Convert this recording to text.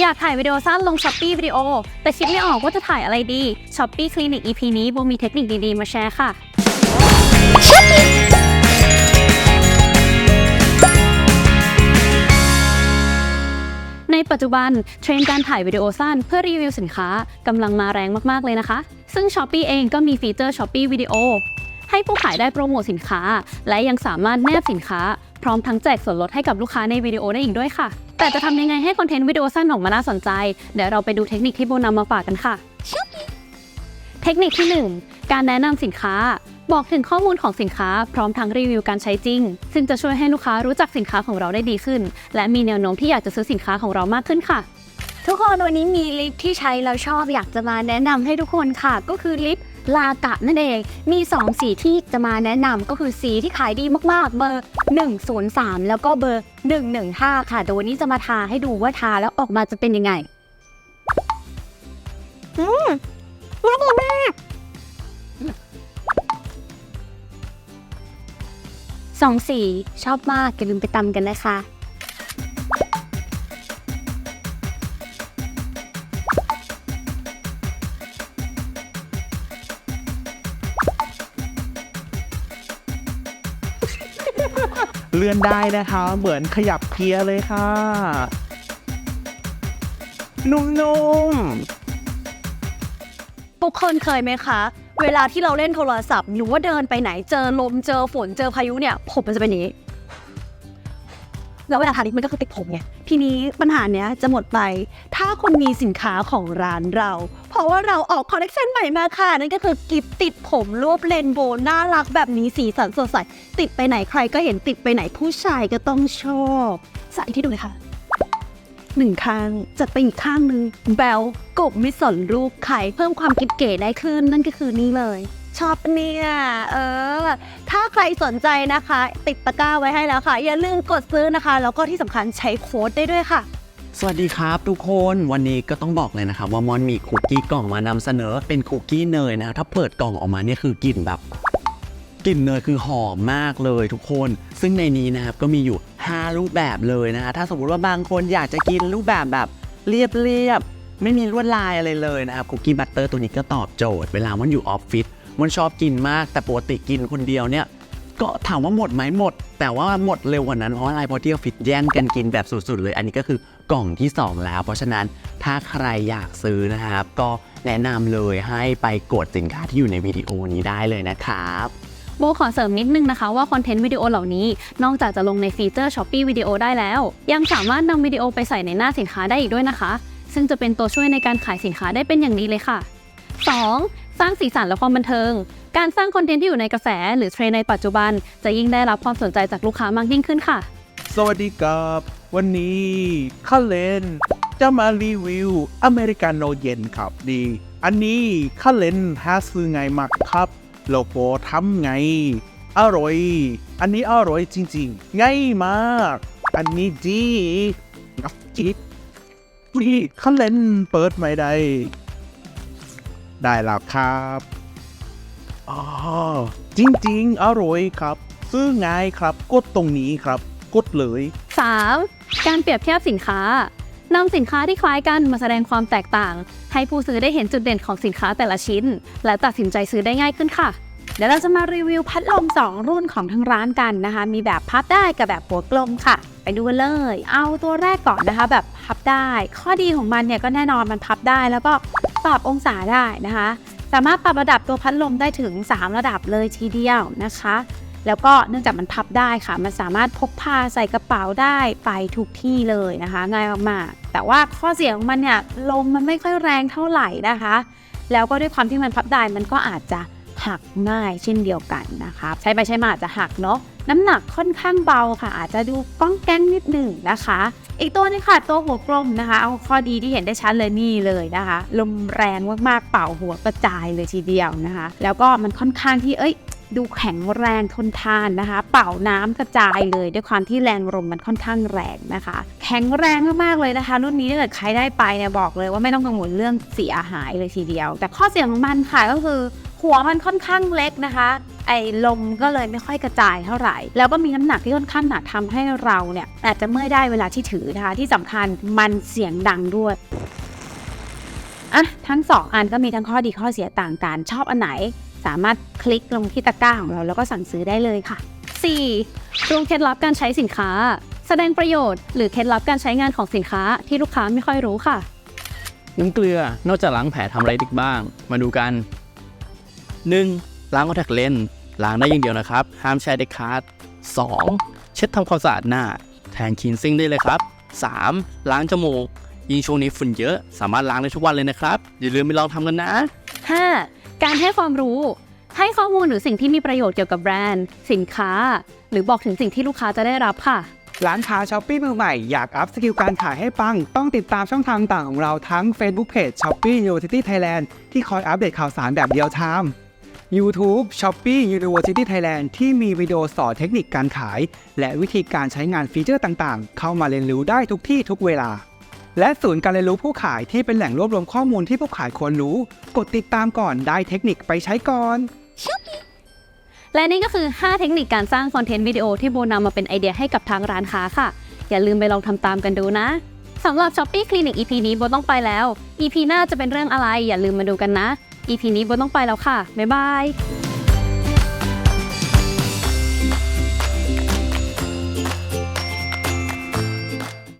อยากถ่ายวิดีโอสั้นลง s h อ p e e วิดีโอแต่คิดไม่ออกว่าจะถ่ายอะไรดี s h อ p e e Clinic EP นี้โบมีเทคนิคดีๆ มาแชร์ค่ะ ในปัจจุบัน เทรนด์การถ่ายวิดีโอสั้นเพื่อรีวิวสินค้ากำลังมาแรงมากๆเลยนะคะ ซึ่ง s h อ p e e เองก็มีฟีเจอร์ s h อ p e e วิดีโอให้ผู้ขายได้โปรโมทสินค้า และยังสามารถแนบสินค้า พร้อมทั้งแจกส่วนลดให้กับลูกค้าในวิดีโอได้อีกด้วยค่ะแต่จะทำยังไงให้คอนเทนต์วิดีโอสั้นออกมาน่าสนใจ เดี๋ยวเราไปดูเทคนิคที่โบนำมาฝากกันค่ะ เทคนิคที่ 1 การแนะนำสินค้า บอกถึงข้อมูลของสินค้าพร้อมทั้งรีวิวการใช้จริง ซึ่งจะช่วยให้ลูกค้ารู้จักสินค้าของเราได้ดีขึ้น และมีแนวโน้มที่อยากจะซื้อสินค้าของเรามากขึ้นค่ะ ทุกคนวันนี้มีลิปที่ใช้แล้วชอบอยากจะมาแนะนำให้ทุกคนค่ะ ก็คือลิป ลากะนั่นเอง มี 2 สีที่จะมาแนะนำก็คือสีที่ขายดีมากๆ เบอร์ 103 แล้วก็เบอร์ 115 ค่ะเดี๋ยววันนี้จะมาทาให้ดูว่าทาแล้วออกมาจะเป็นยังไง อืมน่าดีมากสองสีชอบมากอย่าลืมไปตำกันนะคะ เลื่อนได้นะคะ เหมือนขยับเกียร์เลยค่ะ นุ่มๆทุกคนเคยไหมคะ เวลาที่เราเล่นโทรศัพท์หรือว่าเดินไปไหนเจอลมเจอฝนเจอพายุเนี่ยผมมันจะเป็นอย่างนี้ แล้วเวลาทาลิปมันก็คือติดผมไงทีนี้ปัญหาเนี้ยจะหมดไปถ้าคุณมีสินค้าของร้านเรา เพราะว่าเราออกคอลเลกชันใหม่มาค่ะ นั่นก็คือกิฟติดผมรวบเรนโบว์น่ารักแบบนี้สีสันสดใสติดไปไหนใครก็เห็นติดไปไหนผู้ชายก็ต้องชอบสาธิตที่ดูเลยค่ะหนึ่งข้างจัดไปอีกข้างหนึ่งแบลกบไม่สนรูปไข่เพิ่มความกิ๊บเก๋ได้ขึ้นนั่นก็คือนี่เลย ชอบเนี่ยเออถ้าใครสนใจนะคะ ติดตะกร้าไว้ให้แล้วค่ะ อย่าลืมกดซื้อนะคะ แล้วก็ที่สำคัญใช้โค้ดได้ด้วยค่ะ สวัสดีครับทุกคนวันนี้ก็ต้องบอกเลยนะครับว่ามอนมีคุกกี้กล่องมานำเสนอเป็นคุกกี้เนยนะถ้าเปิดกล่องออกมาเนี่ยคือกลิ่นแบบกลิ่นเนยคือหอมมากเลยทุกคน ซึ่งในนี้นะครับก็มีอยู่ 5 รูปแบบเลยนะฮะถ้าสมมติว่าบางคนอยากจะกินรูปแบบแบบเรียบๆไม่มีลวดลายอะไรเลยนะครับคุกกี้บัตเตอร์ตัวนี้ก็ตอบโจทย์ เวลามันอยู่ออฟฟิศ มันชอบกินมากแต่ปกติกินคนเดียวเนี่ยก็ถามว่าหมดไหมหมด แต่ว่าหมดเร็วกว่านั้นเพราะอะไรเพราะที่ออฟฟิศแย่งกันกินแบบสุดๆเลย อันนี้ก็คือกล่องที่ 2 แล้ว เพราะฉะนั้นถ้าใครอยากซื้อนะครับ ก็แนะนำเลยให้ไปกดสินค้าที่อยู่ในวิดีโอนี้ได้เลยนะครับโบขอเสริมนิดนึงนะคะว่าคอนเทนต์วิดีโอเหล่านี้ นอกจากจะลงในฟีเจอร์ s h อ p e e วิดีโอได้แล้ว ยังสามารถนำวิดีโอไปใส่ในหน้าสินค้าได้อีกด้วยนะคะ ซึ่งจะเป็นตัวช่วยในการขายสินค้าได้เป็นอย่างดีเลยค่ะ 2. สร้างสีสันและความบันเทิง การสร้างคอนเทนต์ที่อยู่ในกระแส หรือเทรนในปัจจุบัน จะยิ่งได้รับความสนใจจากลูกค้ามากยิ่งขึ้นค่ะ สวัสดีครับ วันนี้ข้าเลนจะมารีวิวอเมริกาโนเย็นครับดี อันนี้ข้าเลนหาซื้อไงมากครับโลโก้ทำไง อร่อย อันนี้อร่อยจริงๆ ง่ายมาก อันนี้ดีงับจิบนี่ข้าเลนเปิดไม่ได้ ได้แล้วครับอ๋อจริงๆ อร่อยครับ ซื้อง่ายครับ กดตรงนี้ครับ กดเลย 3. การเปรียบเทียบสินค้านำสินค้าที่คล้ายกันมาแสดงความแตกต่าง ให้ผู้ซื้อได้เห็นจุดเด่นของสินค้าแต่ละชิ้น และตัดสินใจซื้อได้ง่ายขึ้นค่ะ เดี๋ยวเราจะมารีวิวพัดลม 2 รุ่นของทางร้านกันนะคะ มีแบบพับได้กับแบบหัวกลมค่ะ ไปดูกันเลย เอาตัวแรกก่อนนะคะ แบบพับได้ ข้อดีของมันเนี่ยก็แน่นอนมันพับได้แล้วก็ ปรับองศาได้นะคะ สามารถปรับระดับตัวพัดลมได้ถึง 3 ระดับเลยทีเดียวนะคะ แล้วก็เนื่องจากมันพับได้ค่ะ มันสามารถพกพาใส่กระเป๋าได้ไปทุกที่เลยนะคะ ง่ายมากๆแต่ว่าข้อเสียของมันเนี่ยลมมันไม่ค่อยแรงเท่าไหร่นะคะ แล้วก็ด้วยความที่มันพับได้มันก็อาจจะหักง่ายเช่นเดียวกันนะคะใช้ไปใช้มาอาจจะหักเนาะ น้ำหนักค่อนข้างเบาค่ะ อาจจะดูก้องแก้งนิดหนึ่งนะคะ อีกตัวนึงค่ะ ตัวหัวกลมนะคะ เอาข้อดีที่เห็นได้ชัดเลยนี่เลยนะคะ ลมแรงมากๆเป่าหัวกระจายเลยทีเดียวนะคะ แล้วก็มันค่อนข้างที่เอ้ยดูแข็งแรงทนทานนะคะ เป่าน้ำกระจายเลยด้วยความที่แรงลมมันค่อนข้างแรงนะคะ แข็งแรงมากๆเลยนะคะ รุ่นนี้ถ้าเกิดใครได้ไปเนี่ยบอกเลยว่าไม่ต้องกังวลเรื่องเสียหายเลยทีเดียว แต่ข้อเสียของมันค่ะก็คือ หัวมันค่อนข้างเล็กนะคะ ไอ้ลมก็เลยไม่ค่อยกระจายเท่าไหร่ แล้วก็มีน้ำหนักที่ค่อนข้างหนักทำให้เราเนี่ยอาจจะเมื่อยได้เวลาที่ถือนะคะ ที่สำคัญมันเสียงดังด้วยอะทั้งสองอันก็มีทั้งข้อดีข้อเสียต่างกัน ชอบอันไหน สามารถคลิกลงที่ตะกร้าของเราแล้วก็สั่งซื้อได้เลยค่ะ 4. รู้เคล็ดลับการใช้สินค้า แสดงประโยชน์หรือเคล็ดลับการใช้งานของสินค้าที่ลูกค้าไม่ค่อยรู้ค่ะ น้ำเกลือนอกจากล้างแผลทำอะไรอีกบ้าง มาดูกัน 1. ล้างคอนแทคเลนส์ล้างได้อย่างเดียวนะครับ ห้ามใช้เด็ดขาด 2. เช็ดทำความสะอาดหน้า แทนคีนซิ่งได้เลยครับ 3. ล้างจมูก ยิ่งช่วงนี้ฝุ่นเยอะ สามารถล้างได้ทุกวันเลยนะครับ อย่าลืมไปลองทำกันนะ 5. การให้ความรู้ ให้ข้อมูลหรือสิ่งที่มีประโยชน์เกี่ยวกับแบรนด์ สินค้า หรือบอกถึงสิ่งที่ลูกค้าจะได้รับค่ะ ร้านค้าช้อปปี้มือใหม่อยากอัพสกิลการขายให้ปัง ต้องติดตามช่องทางต่างของเราทั้ง Facebook Page Shopee University Thailand ที่คอยอัปเดตข่าวสารแบบเดียวไทม์ YouTube Shopee University Thailand ที่มีวิดีโอสอนเทคนิคการขาย และวิธีการใช้งานฟีเจอร์ต่างๆ เข้ามาเรียนรู้ได้ทุกที่ทุกเวลา และศูนย์การเรียนรู้ผู้ขายที่เป็นแหล่งรวบรวมข้อมูลที่ผู้ขายควรรู้ กดติดตามก่อนได้เทคนิคไปใช้ก่อน และนี่ก็คือ 5 เทคนิคการสร้างคอนเทนต์วิดีโอที่โบนำมาเป็นไอเดียให้กับทางร้านค้าค่ะ อย่าลืมไปลองทำตามกันดูนะสำหรับ Shopee Clinic EP นี้โบต้องไปแล้ว EP หน้าจะเป็นเรื่องอะไรอย่าลืมมาดูกันนะ EP นี้โบต้องไปแล้วค่ะ บ๊ายบาย